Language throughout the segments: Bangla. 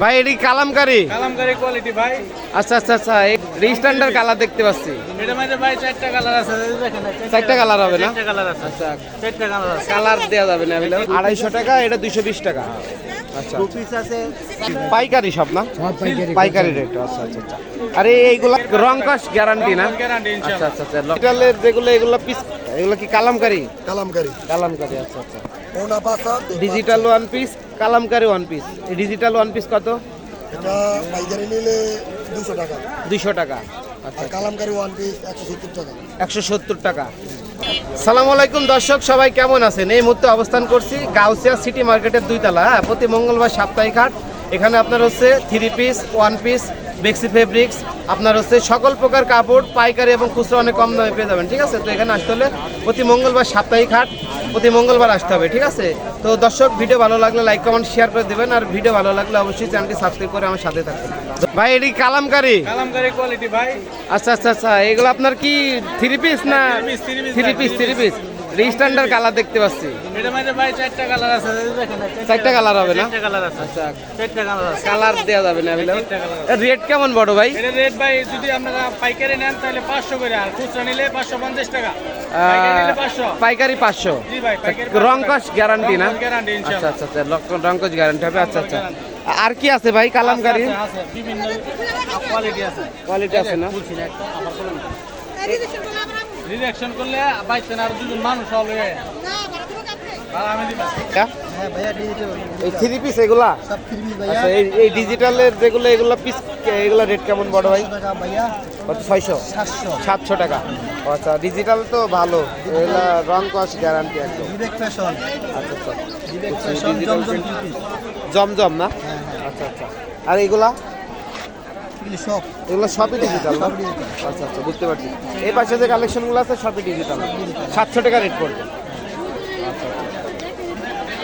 ভাই এটি কালামকারি। কালামকারি কোয়ালিটি ভাই। আচ্ছা আচ্ছা আচ্ছা এই স্ট্যান্ডার্ড কালার দেখতে পাচ্ছি। এটার মধ্যে ভাই চারটা কালার আছে এই দেখেন চারটা কালার হবে না? চারটা কালার আছে। আচ্ছা। চারটা কালার আছে। কালার দেওয়া যাবে না? আড়াইশো টাকা এটা দুইশো বিশ টাকা। আচ্ছা। পিস আছে। পাইকারি সব না? পাইকারি রেট আচ্ছা আচ্ছা আচ্ছা। আরে এইগুলা রং কস গ্যারান্টি না? গ্যারান্টি আচ্ছা আচ্ছা আচ্ছা লোকালের যেগুলো এগুলো পিস এগুলো কি কালামকারি? কালামকারি। কালামকারি আচ্ছা আচ্ছা। Digital one piece kalamkari one piece digital one piece কত? এটা পাইকারি নিলে দুশো টাকা। দুশো টাকা। আচ্ছা কালামকারি ওয়ান পিস একশো সত্তর টাকা। একশো সত্তর টাকা। সালাম আলাইকুম দর্শক সবাই কেমন আছেন? এই মুহূর্তে অবস্থান করছি গাউসিয়া সিটি মার্কেটের দুইতলা হ্যাঁ প্রতি মঙ্গলবার সাপ্তাহিক হাট। এখানে আপনার হচ্ছে থ্রি পিস ওয়ান পিস বেক্সি ফেব্রিক্স আপনার হচ্ছে সকল প্রকার কাপড় পাইকারি এবং খুচরা অনেক কম দামে পেয়ে যাবেন ঠিক আছে? তো এখানে আসতে হলে প্রতি মঙ্গলবার সাপ্তাহিক হাট প্রতি মঙ্গলবার আসতে হবে ঠিক আছে? তো দর্শক ভিডিও ভালো লাগলে লাইক কমেন্ট শেয়ার করে দেবেন আর ভিডিও ভালো লাগলে অবশ্যই চ্যানেলটি সাবস্ক্রাইব করে আমার সাথে থাকবেন। ভাই এটি কালামকারি? কালামকারি কোয়ালিটি ভাই। আচ্ছা আচ্ছা আচ্ছা এগুলো আপনার কি থ্রি পিস না three piece three piece standard colour দেখতে পাচ্ছি। এটার মধ্যে ভাই চারটা কালার আছে দেখেন চারটা কালার হবে না? চারটা কালার আছে। আচ্ছা। চারটা কালার আছে। কালার দেওয়া যাবে না রেট কেমন বড় ভাই? এটা রেট ভাই যদি আপনারা পাইকারি নেন তাহলে পাঁচশো করে আর খুচরা নিলে পাঁচশো পঞ্চাশ টাকা। পাইকারি নিলে পাঁচশো। পাইকারি পাঁচশো। জি ভাই পাইকারি রং গ্যারান্টি না? গ্যারান্টি আচ্ছা আচ্ছা আচ্ছা লক- রং কস গ্যারান্টি হবে। আচ্ছা আচ্ছা। আর কি আছে ভাই কালামকারি আছে, আছে, বিভিন্ন কোয়ালিটি আছে। কোয়ালিটি আছে না? বলছি না একটা আবার বলেন। রিডাকশন করলে বাইতে না আর দুজন মানুষ হবে? হ্যাঁ এই থ্রি পিস এগুলা? আচ্ছা এই এই ডিজিটালের যেগুলো এগুলো পিস এগুলো রেট কেমন বড় ভাই? কত ছয়শো? সাতশো। টাকা। আচ্ছা ডিজিটাল তো ভালো। এগুলা রং কস গ্যারান্টি একদম। আচ্ছা আচ্ছা। জমজম না? হ্যাঁ হ্যাঁ। আচ্ছা আচ্ছা। আর এগুলি? সব এগুলো সবই ডিজিটাল না? আচ্ছা আচ্ছা বুঝতে পারছি। এই পাশে যে কালেকশনগুলো আছে সবই ডিজিটাল সাতশো টাকা রেট পড়বে। আচ্ছা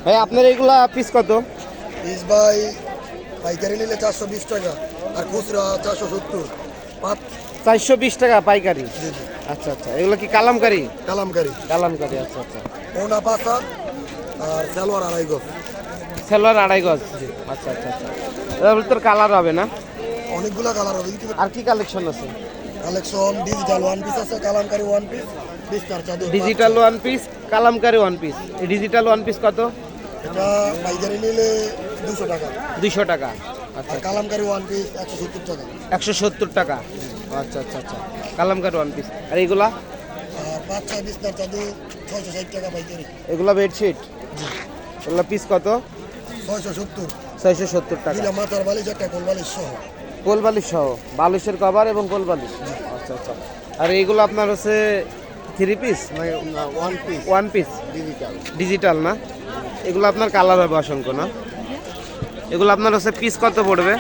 ভাই আপনার এইগুলা পিস কত? পিস বাই পাইকারি নিলে চারশো বিশ টাকা আর খুচরা চারশো সত্তর। পাঁচ চারশো বিশ টাকা পাইকারি? আচ্ছা আচ্ছা এগুলো কি কালামকারি? কালামকারি। কালামকারি আচ্ছা আচ্ছা। ওনা পাতা আর সালোয়ার আড়াই গজ। সেলোয়ার আড়াই গজ? আচ্ছা আচ্ছা আচ্ছা। তোর কালার হবে না? অনেকগুলো কালার হবে আর কি কালেকশন আছে? কালেকশন ডিজিটাল ওয়ান পিস আছে কালামকারি ওয়ান পিস বিস্তার চাদর digital one piece kalamkari one piece এই ডিজিটাল ওয়ান পিস কত? এটা পাইকারি নিলে দুশো টাকা। দুইশো টাকা। আচ্ছা। কালামকারি ওয়ান পিস একশো সত্তর টাকা। একশো সত্তর টাকা। আচ্ছা আচ্ছা আচ্ছা। কালামকারি ওয়ান পিস আর এইগুলা? পাঁচ ছয় বিস্তার চাদর ছয়শো ষাট টাকা পাইকারি। এগুলা বেডশিট এগুলা পিস কত? ছয়শো সত্তর। ছয়শো সত্তর টাকা। মাথার বালিশ একটা কোল বালিশ সহ। কোল বালিশ সহ বালিশের কভার এবং কোল বালিশ আচ্ছা আচ্ছা। আর এইগুলো আপনার হচ্ছে three piece one piece one piece digital digital না? এগুলো আপনার কালার হবে অসংখ্য না? এগুলো আপনার হচ্ছে পিস কত পড়বে?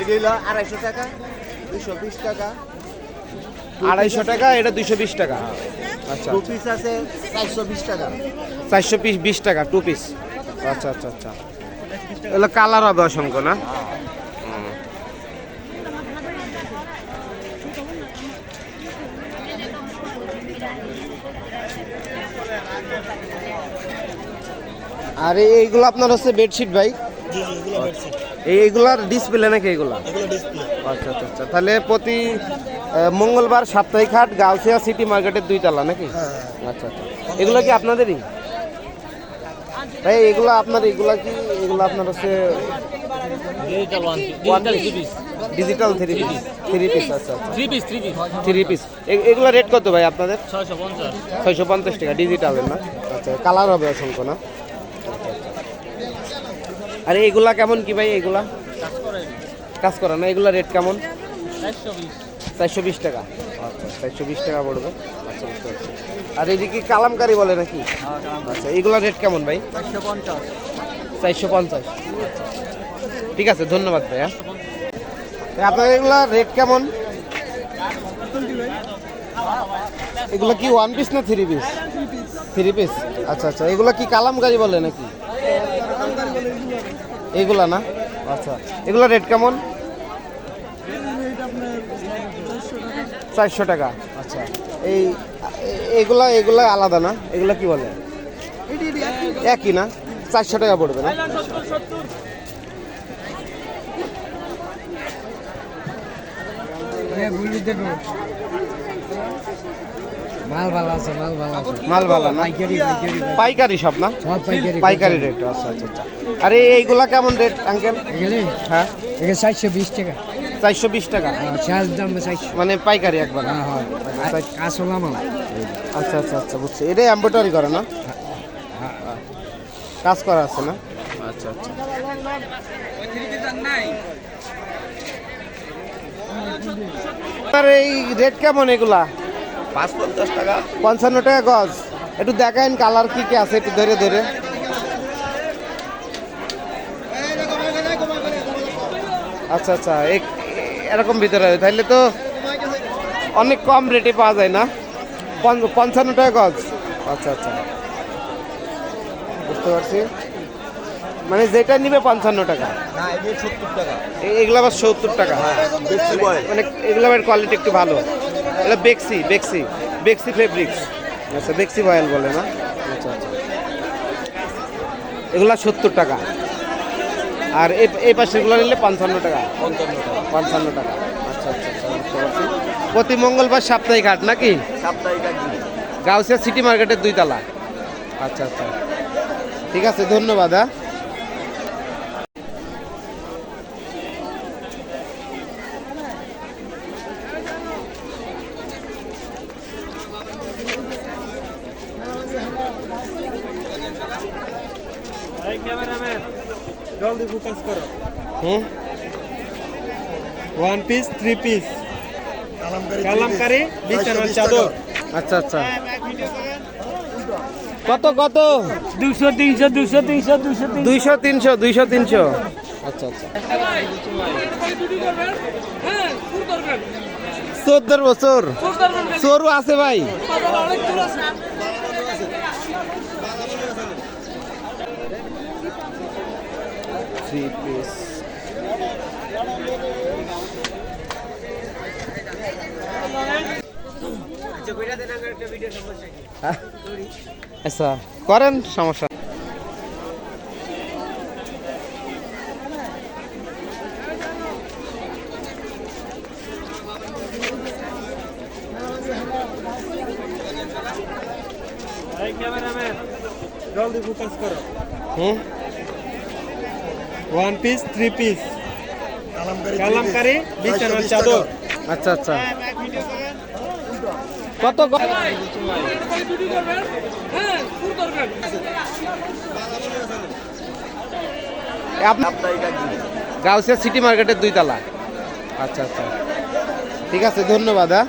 এগুলো আড়াইশো টাকা দুশো বিশ টাকা। আড়াইশো টাকা এটা দুইশো বিশ টাকা। আচ্ছা। টু পিস আছে চারশো বিশ টাকা। চারশো পিস বিশ টাকা টু পিস আচ্ছা আচ্ছা আচ্ছা। এগুলো কালার হবে অসংখ্য না? হুম। আর এই- এইগুলো আপনার হচ্ছে বেডশিট ভাই? জি জি এগুলো বেডশিট এই এইগুলার ডিসপ্লে নাকি এগুলা এগুলো আচ্ছা আচ্ছা আচ্ছা। তাহলে প্রতি মঙ্গলবার সাপ্তাহিক হাট গাউসিয়া সিটি মার্কেটের দুই তলা নাকি? হ্যাঁ আচ্ছা আচ্ছা। এগুলো কি আপনাদেরই? ভাই এগুলো আপনার এগুলো কি এগুলো আপনার হচ্ছে digital three piece three piece আচ্ছা আচ্ছা। Three piece three piece three piece এগুলো রেট কত ভাই আপনাদের? ছয়শো পঞ্চাশ। ছয়শো পঞ্চাশ টাকা ডিজিটালের না? আচ্ছা কালার হবে অসংখ্য না? আর এগুলা কেমন কি ভাই এগুলা? কাজ করা না এগুলা রেট কেমন? চারশো বিশ। টাকা। আচ্ছা চারশো বিশ টাকা পড়বে। আচ্ছা বুঝতে পারছি। আর এদিকে কালামকারি বলে নাকি? আচ্ছা এগুলা রেট কেমন ভাই? চারশো পঞ্চাশ। চারশো পঞ্চাশ। ঠিক আছে ধন্যবাদ ভাইয়া। ভাই, আপনার এগুলা রেট কেমন? এগুলো কি ওয়ান পিস না থ্রি পিস থ্রি পিস আচ্ছা আচ্ছা। এগুলো কি কালামকারি বলে নাকি? এগুলা না? আচ্ছা। এগুলো রেট কেমন? চারশো টাকা। আচ্ছা। এই, এগুলা এগুলা আলাদা না? এগুলা কি বলে? একই না? চারশো টাকা পড়বে না? মাল ভালো আছে মাল ভালো আছে। মাল ভালো না? পাইকারি সব না? পাইকারি রেট। আচ্ছা আচ্ছা আচ্ছা। আরে এইগুলা কেমন রেট আঙ্কেল? হ্যাঁ। চারশো বিশ টাকা। চারশো বিশ টাকা? চার্জ দাম মানে পাইকারি একবার? হ্যাঁ হয়। আচ্ছা আচ্ছা আচ্ছা বুঝছি। এটাই এম্ব্রয়ডারি করে না? কাজ করা আছে না? আচ্ছা আচ্ছা। আর এই রেট কেমন এগুলা? পাঁচ পঞ্চাশ টাকা। পঞ্চান্ন টাকা গজ। একটু দেখাইন কালার কি কি আছে একটু ধরে ধরে। আচ্ছা আচ্ছা এক- এরকম ভিতরে। তাহলে তো অনেক কম রেটে পাওয়া যায় না? পঞ্চ- পঞ্চান্ন টাকা গজ। আচ্ছা আচ্ছা। বুঝতে পারছি? মানে যেটা নিবে পঞ্চান্ন টাকা। এগুলো আবার সত্তর টাকা। মানে এগুলো আবার কোয়ালিটি একটু ভালো। এটা বেক্সি বেক্সি বেক্সি ফেব্রিক্স আচ্ছা বেক্সি বয়েল বলে না? আচ্ছা আচ্ছা। এগুলো সত্তর টাকা। আর এই এই পাশেগুলো নিলে পঞ্চান্ন টাকা। পঞ্চান্ন টাকা। পঞ্চান্ন টাকা। আচ্ছা আচ্ছা আচ্ছা প্রতি মঙ্গলবার সাপ্তাহিক হাট নাকি? সাপ্তাহিক গাউসিয়া সিটি মার্কেটের দুই তালা আচ্ছা আচ্ছা। ঠিক আছে ধন্যবাদ হ্যাঁ। জলদি ফোকাস করো। হুম one piece three piece kalamkari kalamkari বিছানার চাদর। আচ্ছা আচ্ছা। কত কত? দুশো তিনশো দুশো তিনশো দুশো দুইশো তিনশো দুইশো তিনশো। আচ্ছা আচ্ছা। চোদ্দ বছর। চোরও আছে ভাই। থ্রি পিস আচ্ছা করেন সমস্যা। জলদি ফোকাস করো। হুম one piece three piece kalamkari kalamkari বিছানার চাদর আচ্ছা আচ্ছা। কত ক- এ আপনি সাপ্তাহিক একদিন গাউসিয়া সিটি মার্কেটের দুই তালা আচ্ছা আচ্ছা। ঠিক আছে ধন্যবাদ হ্যাঁ।